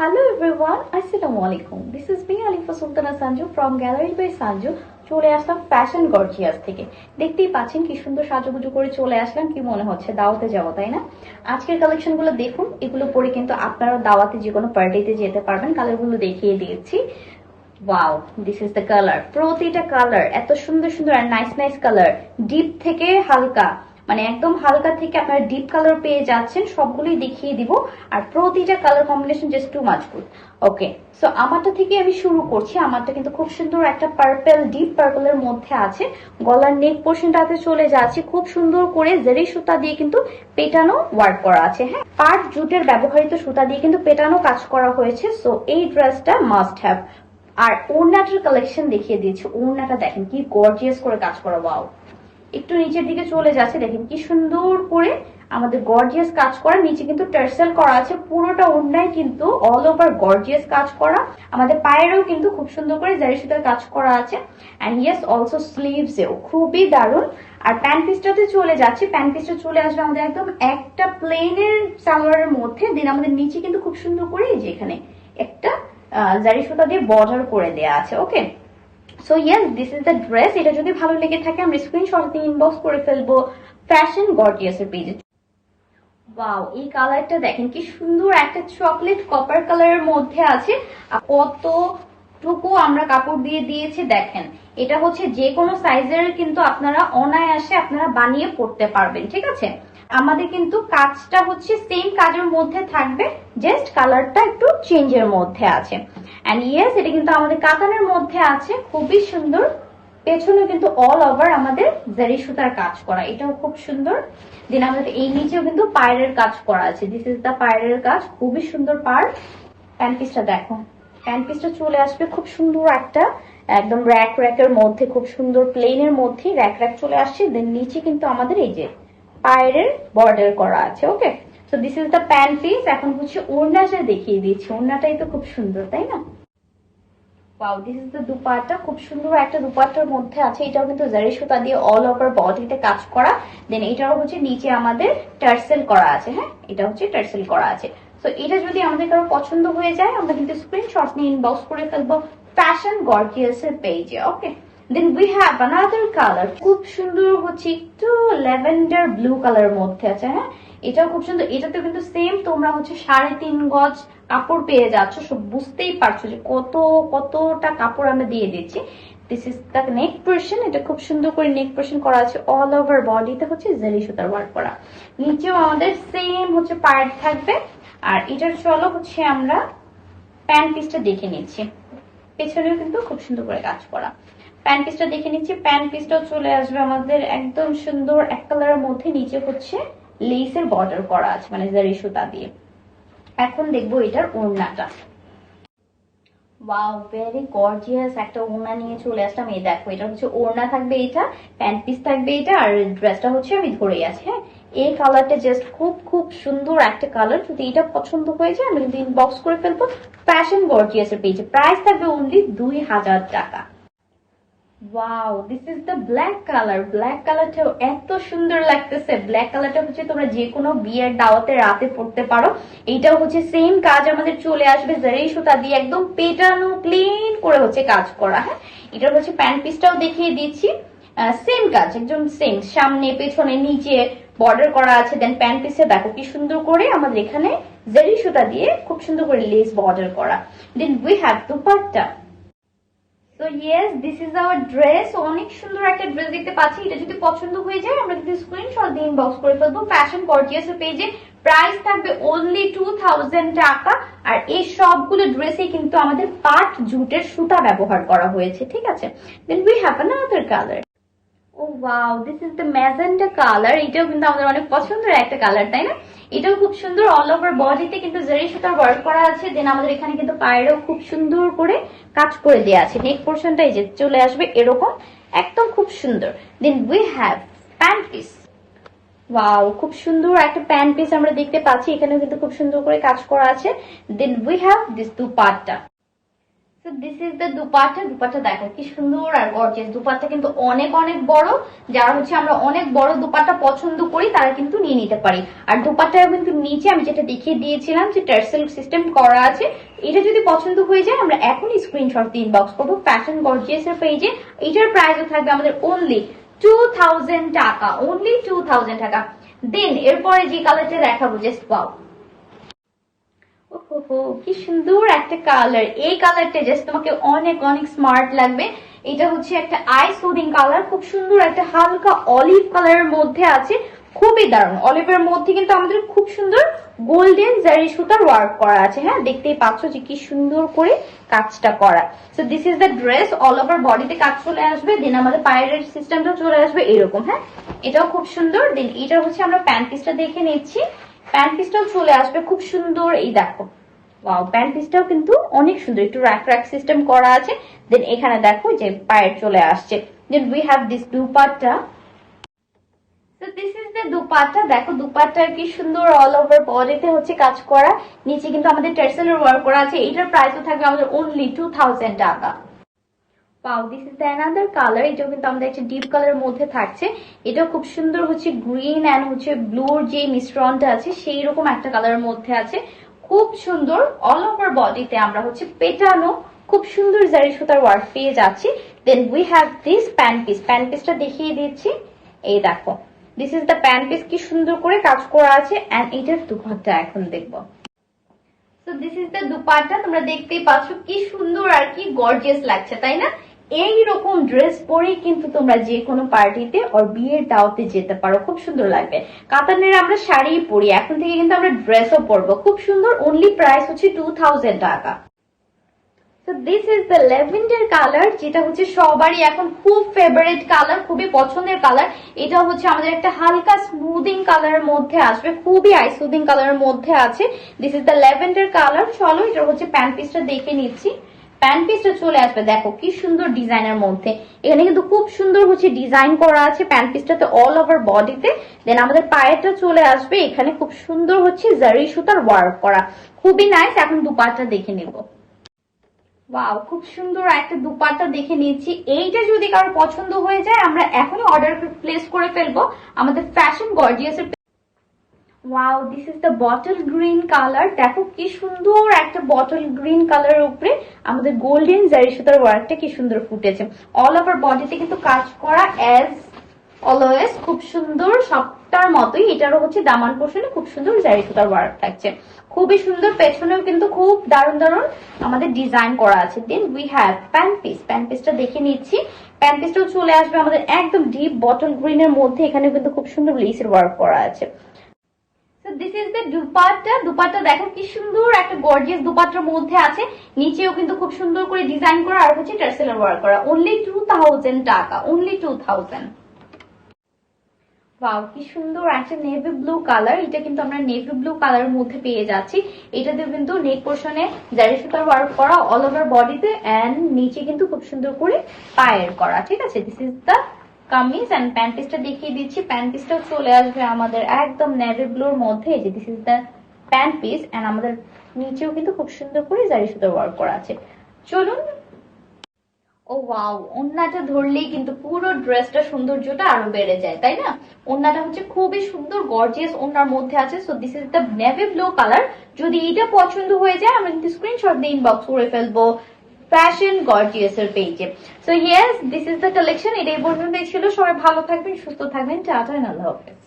Hello everyone, Assalamu alaikum. This is me Alifa Sultana Sanju from Gallery by Sanju. চলে আসলাম fashion gorgeous থেকে। দেখতেই পাচ্ছেন কি সুন্দর সাজুগুজু করে চলে আসলাম কি মনে হচ্ছে? দাওয়াতে যাব তাই না? আজকের কালেকশনগুলো দেখুন। এগুলো পরে কিন্তু আপনারা দাওয়াতে যে কোনো পার্টিতে যেতে পারবেন। কালারগুলো দেখিয়ে দিয়েছি। Wow this is the colour প্রতিটা কালার এত সুন্দর সুন্দর আর নাইস নাইস কালার ডিপ থেকে হালকা। মানে একদম হালকা থেকে আপনারা ডিপ কালার পেয়ে যাচ্ছেন, সবগুলোই দেখিয়ে দিব। আর প্রতিটা colour combination just too much good okay so আমারটা থেকে আমি শুরু করছি। আমারটা কিন্তু খুব সুন্দর একটা পার্পেল ডিপ পার্পেলের মধ্যে আছে। গলার নেক পোর্শনটাতে চলে যাচ্ছে। খুব সুন্দর করে জেরি সুতা দিয়ে কিন্তু পেটানো ওয়ার্ক করা আছে হ্যাঁ? পার্ট জুটের ব্যবহৃত সুতা দিয়ে কিন্তু পেটানো কাজ করা হয়েছে। সো এই ড্রেসটা মাস্ট হ্যাভ আর ওড়নাটার কালেকশন দেখিয়ে দিয়েছে। ওড়নাটা দেখেন কি গর্জিয়াস করে কাজ করা ওয়াও একটু নিচের দিকে চলে যাচ্ছে, দেখেন কি সুন্দর করে আমাদের গর্জিয়াস কাজ করা। নিচে কিন্তু টার্সেল করা আছে, পুরোটা ওড়নায় কিন্তু অল ওভার গর্জিয়াস কাজ করা। আমাদের পায়েরও কিন্তু খুব সুন্দর করে জারি সুতার কাজ করা আছে। অ্যান্ড ইয়েস অলসো স্লিভস এও খুবই দারুণ। আর প্যান্ট পিসটাতে চলে যাচ্ছে প্যান্ট পিসটা চলে আসবে আমাদের একদম একটা প্লেনের সালোয়ারের মধ্যে। দেন আমাদের নিচে কিন্তু খুব সুন্দর করে যে এখানে একটা জারি সুতা দিয়ে বর্ডার করে দেয়া আছে okay so yes this is the dress এটা যদি ভালো লেগে থাকে, আমরা স্ক্রিনশট দিয়ে ইনবক্স করে ফেলব ফ্যাশন গর্জিয়াস এর পেজে ওয়াও এই কালারটা দেখেন কি সুন্দর একটা চকলেট কপার কালারের মধ্যে আছে। আর কতটুকু আমরা কাপড় দিয়ে দিয়েছি, দেখেন। এটা হচ্ছে যে কোনো সাইজের কিন্তু আপনারা অনায়াসে আপনারা বানিয়ে পড়তে পারবেন, ঠিক আছে? আমাদের কিন্তু কাজটা হচ্ছে সেম কাজের মধ্যে থাকবে জাস্ট কালারটা একটু চেঞ্জের মধ্যে আছে। অ্যান্ড ইয়েস এটা কিন্তু আমাদের কাতানের মধ্যে আছে, খুবই সুন্দর। পেছনে কিন্তু অল ওভার আমাদের জারি সুতার কাজ করা, এটাও খুব সুন্দর। দেন আমাদের এই নিচেও কিন্তু পায়ের কাজ করা আছে দিস ইজ দা পায়ের কাজ, খুবই সুন্দর পার প্যান্ট দেখো। প্যান্ট পিসটা চলে আসবে খুব সুন্দর একটা, একদম র্যাক র্যাকের মধ্যে, খুব সুন্দর প্লেনের মধ্যে র্যাক র্যাক চলে আসছে। দেন নিচে কিন্তু আমাদের এই যে পায়ের বর্ডার করা আছে okay so this is the pant piece এখন হচ্ছে ওড়নাটা দেখিয়ে দিচ্ছি ওড়নাটাই তো খুব সুন্দর, তাই না? Wow this is the dupatta. খুব সুন্দর একটা দুপাট্টার মধ্যে আছে। এটাও কিন্তু জারি সুতা দিয়ে অল ওভার বডিতে কাজ করা। দেন এটাও হচ্ছে নিচে আমাদের টার্সেল করা আছে হ্যাঁ? এটা হচ্ছে টার্সেল করা আছে। তো এটা যদি আমাদের কারও পছন্দ হয়ে যায়, আমরা কিন্তু স্ক্রিনশট নিয়ে ইনবক্স করে ফেলব ফ্যাশন গর্জিয়াস এর পেজে okay then we have another colour খুব সুন্দর হচ্ছে একটু ল্যাভেন্ডার ব্লু কালারের মধ্যে আছে হ্যাঁ? এটাও খুব সুন্দর এটাতে কিন্তু সেম তোমরা হচ্ছে সাড়ে তিন গজ কাপড় পেয়ে যাচ্ছ সব বুঝতেই পারছ যে কত, কতটা কাপড় আমরা দিয়ে দিচ্ছি। This is the neck portion এটা খুব সুন্দর করে নেক পোর্শন করা আছে অল ওভার বডিতে হচ্ছে জেলি সুতার ওয়ার্ক করা। নিচেও আমাদের সেম হচ্ছে পার্ট থাকবে। আর এটার চলো হচ্ছে আমরা প্যান্ট পিসটা দেখে নিচ্ছি। পেছনেও কিন্তু খুব সুন্দর করে কাজ করা। প্যান্ট পিসটা দেখে নিচ্ছি। প্যান্ট পিসটাও চলে আসবে আমাদের একদম সুন্দর এক কালারের মধ্যে, নিচে হচ্ছে লেসের বর্ডার করা আছে মানে জারি সুতা দিয়ে। এখন দেখব এটার ওড়নাটা। ওয়াও দেখো, এটা হচ্ছে ওড়না থাকবে এটা প্যান্ট পিস থাকবে এটা, আর ড্রেসটা হচ্ছে আমি ধরেই আছি হ্যাঁ? এই কালারটা জাস্ট খুব খুব সুন্দর একটা কালার যদি এটা পছন্দ হয়ে যায়, আমি কিন্তু ইনবক্স করে ফেলব। ফ্যাশন গর্জিয়াস এর পেজে প্রাইস থাকবে অনলি দুই হাজার টাকা। Wow this is the black colour black কালারটাও এত সুন্দর লাগতেছে। ব্ল্যাক কালারটা হচ্ছে তোমরা যে কোনো বিয়ের দাওয়াতে, রাতে পড়তে পারো। এইটাও হচ্ছে সেম কাজ আমাদের চলে আসবে। জারি সুতা দিয়ে একদম পেটানো প্লেন করে হচ্ছে কাজ করা হ্যাঁ? এটা হচ্ছে প্যান্ট পিসটাও দেখিয়ে দিচ্ছি। সেম কাজ, একদম সেম সামনে, পেছনে, নিচে বর্ডার করা আছে দেন প্যান্ট পিসে দেখো কি সুন্দর করে আমাদের এখানে জারি সুতা দিয়ে খুব সুন্দর করে লেস বর্ডার করা। Then we have dupatta. তো yes this is our dress অনেক সুন্দর একটা ড্রেস দেখতে পাচ্ছি। এটা যদি পছন্দ হয়ে যায়, আমরা কিন্তু স্ক্রিনশট দিয়ে ইনবক্স করে ফেলব। ফ্যাশন গর্জিয়াস পেজে প্রাইস থাকবে অনলি টু থাউজেন্ড টাকা। আর এই সবগুলো ড্রেসে কিন্তু আমাদের পাট জুটের সুতা ব্যবহার করা হয়েছে, ঠিক আছে? Then we have another colour wow this is the magenta colour এটাও কিন্তু আমাদের অনেক পছন্দের একটা কালার তাই না? এটাও খুব সুন্দর অল ওভার বডিতে কিন্তু জারি সুতার ওয়ার্ক করা আছে। দেন আমাদের এখানে কিন্তু পায়েরও খুব সুন্দর করে কাজ করে দেওয়া আছে। নেক পোর্শনটা এই যে চলে আসবে এরকম, একদম খুব সুন্দর। Then we have pant piece wow খুব সুন্দর একটা প্যান্ট পিস আমরা দেখতে পাচ্ছি। এখানেও কিন্তু খুব সুন্দর করে কাজ করা আছে। দেন উই হ্যাভ দিস দু পার্টটা তো this is the dupatta dupatta দেখো কি সুন্দর আর গর্জিয়াস দুপাট্টা কিন্তু অনেক অনেক বড়। যারা হচ্ছে আমরা অনেক বড় দুপাট্টা পছন্দ করি, তারা কিন্তু নিয়ে নিতে পারি। আর দুপাট্টা কিন্তু নিচে আমি যেটা দেখিয়ে দিয়েছিলাম যে টার্সেল সিস্টেম করা আছে, এটা যদি পছন্দ হয়ে যায়, আমরা এখনই স্ক্রিনশট দিয়ে ইনবক্স করব ফ্যাশন গর্জিয়াস এর পেজে এটার প্রাইসও থাকবে আমাদের only two thousand taka. Only two thousand taka. Then এরপরে যে কালারটা দেখাবো জাস্ট পাও কি সুন্দর একটা কালার এই কালারটা জাস্ট তোমাকে অনেক অনেক স্মার্ট লাগবে। এটা হচ্ছে একটা আই সুদিং কালার খুব সুন্দর একটা হালকা অলিভ কালারের মধ্যে আছে। খুবই দারুণ। অলিভের মধ্যে কিন্তু আমাদের খুব সুন্দর গোল্ডেন জারি সুতার ওয়ার্ক করা আছে। হ্যাঁ দেখতেই পাচ্ছ যে কি সুন্দর করে কাজটা করা। So this is the dress all over বডিতে কাজ চলে আসবে দেন আমাদের পায়ের সিস্টেমটাও চলে আসবে এরকম। হ্যাঁ এটাও খুব সুন্দর। দেন এটা হচ্ছে আমরা প্যান্ট পিসটা দেখে নিচ্ছি। প্যান্ট পিসটাও চলে আসবে। খুব সুন্দর, এই দেখো। ওয়াও প্যান্ট পিসটাও কিন্তু অনেক সুন্দর। একটু র্যাক র্যাক সিস্টেম করা আছে। দেন এখানে দেখো যে পায়ের চলে আসছে। Then we have this dupatta. তো দিস ওয়ার্ক করা। থাকবে আমাদের অনলি টু থাউজেন্ড টাকা। পাও দিস মধ্যে থাকছে। খুব সুন্দর হচ্ছে গ্রিন অ্যান্ড হচ্ছে ব্লুর যে মিশ্রণটা আছে সেই রকম একটা কালারের মধ্যে আছে। খুব সুন্দর অল ওভার বডিতে আমরা হচ্ছে পেটানো, খুব সুন্দর জারি সুতার ওয়ার্ক পেয়ে যাচ্ছি। Then we have this pant piece pant পিসটা দেখিয়ে দিচ্ছি। এই দেখো। This is the pant piece কি সুন্দর করে কাজ করা আছে। অ্যান্ড এটার দুপাট্টা এখন দেখব। তো দিস ইজ দ্য দুপাট্টা। তোমরা দেখতেই পাচ্ছ কি সুন্দর আর কি গর্জিয়াস লাগছে, তাই না? এই ড্রেস পরেই কিন্তু তোমরা যে কোনো পার্টিতে ওর বিয়ের দাওয়াতে যেতে পারো। খুব সুন্দর লাগবে। কাতানের আমরা শাড়ি পরি। এখন থেকে কিন্তু আমরা ড্রেসও পরবো। খুব সুন্দর অনলি প্রাইস হচ্ছে two thousand taka. This is the lavender colour যেটা হচ্ছে সবারই এখন খুব ফেভারিট কালার খুবই পছন্দের কালার এটা হচ্ছে আমাদের একটা হালকা স্মুদিং কালারের মধ্যে আসবে, খুবই আই স্মুদিং কালারের মধ্যে আছে। This is the lavender colour চলো এটা হচ্ছে প্যান্ট পিসটা দেখে নিচ্ছি। প্যান্ট পিসটা চলে আসবে। দেখো কি সুন্দর ডিজাইনের মধ্যে। এখানে কিন্তু খুব সুন্দর হচ্ছে ডিজাইন করা আছে প্যান্ট পিসটাতে অল ওভার বডিতে দেন আমাদের পায়েরটা চলে আসবে। এখানে খুব সুন্দর হচ্ছে জারি সুতার ওয়ার্ক করা। খুবই নাইস এখন দুপাটটা দেখে নেব। খুব সুন্দর একটা দুপাট্টা দেখে নিয়েছি। এইটা যদি কারোর পছন্দ হয়ে যায়, আমরা এখনই অর্ডার প্লেস করে ফেলব। আমাদের fashion gorgeous wow this is the bottle green colour দেখো কি সুন্দর একটা বটল গ্রিন কালারের উপরে আমাদের গোল্ডেন জারি সুতার ওয়ার্কটা কি সুন্দর ফুটেছে অল ওভার বডিতে কিন্তু কাজ করা অ্যাজ অলওয়েজ খুব সুন্দর সবটার মতোই এটারও হচ্ছে দামান পোর্শনে খুব সুন্দর জারি সুতার ওয়ার্ক থাকছে খুবই সুন্দর পেছনেও কিন্তু খুব দারুণ দারুণ আমাদের ডিজাইন করা আছে then we have pant piece pant পিসটা দেখে নিচ্ছি প্যান্ট পিসটাও চলে আসবে আমাদের একদম ডিপ বটল গ্রিনের মধ্যে এখানে কিন্তু খুব সুন্দর লেসের ওয়ার্ক করা আছে this is the dupatta. Dupatta দেখো কি সুন্দর একটা গর্জিয়াস দুপাট্টার মধ্যে আছে। নিচেও কিন্তু খুব সুন্দর করে ডিজাইন করা আর হচ্ছে টার্সেলের ওয়ার্ক করা। Only two thousand taka only two thousand কি সুন্দর একটা নেভি ব্লু কালার এটা কিন্তু আমরা নেভি ব্লু কালারের মধ্যে পেয়ে যাচ্ছি। এটাতে কিন্তু নেক পোর্শনে জারি সুতার ওয়ার্ক করা অল ওভার বডিতে এন্ড নিচে কিন্তু খুব সুন্দর করে পায়ের করা। ঠিক আছে? This is the kameez and pant পিসটা দেখিয়ে দিচ্ছি। প্যান্ট পিসটাও চলে আসবে আমাদের একদম নেভি ব্লুর মধ্যে। যে this is the pant piece and আমাদের নিচেও কিন্তু খুব সুন্দর করে জারি সুতার ওয়ার্ক করা আছে। চলুন। ও ওয়াও ওন্নাটা ধরলেই কিন্তু পুরো ড্রেসটা সৌন্দর্যটা আরও বেড়ে যায়, তাই না? ওন্নাটা হচ্ছে খুবই সুন্দর গর্জিয়াস ওন্নার মধ্যে আছে। So this is the navy blue colour যদি এটা পছন্দ হয়ে যায়, আমরা কিন্তু স্ক্রিনশট দিয়ে ইনবক্স করে ফেলব। ফ্যাশন গর্জিয়াসের পেজে so yes this is the collection এটাই পর্যন্ত ছিল। সবাই ভালো থাকবেন, সুস্থ থাকবেন। টাটা আল্লাহ হাফেজ।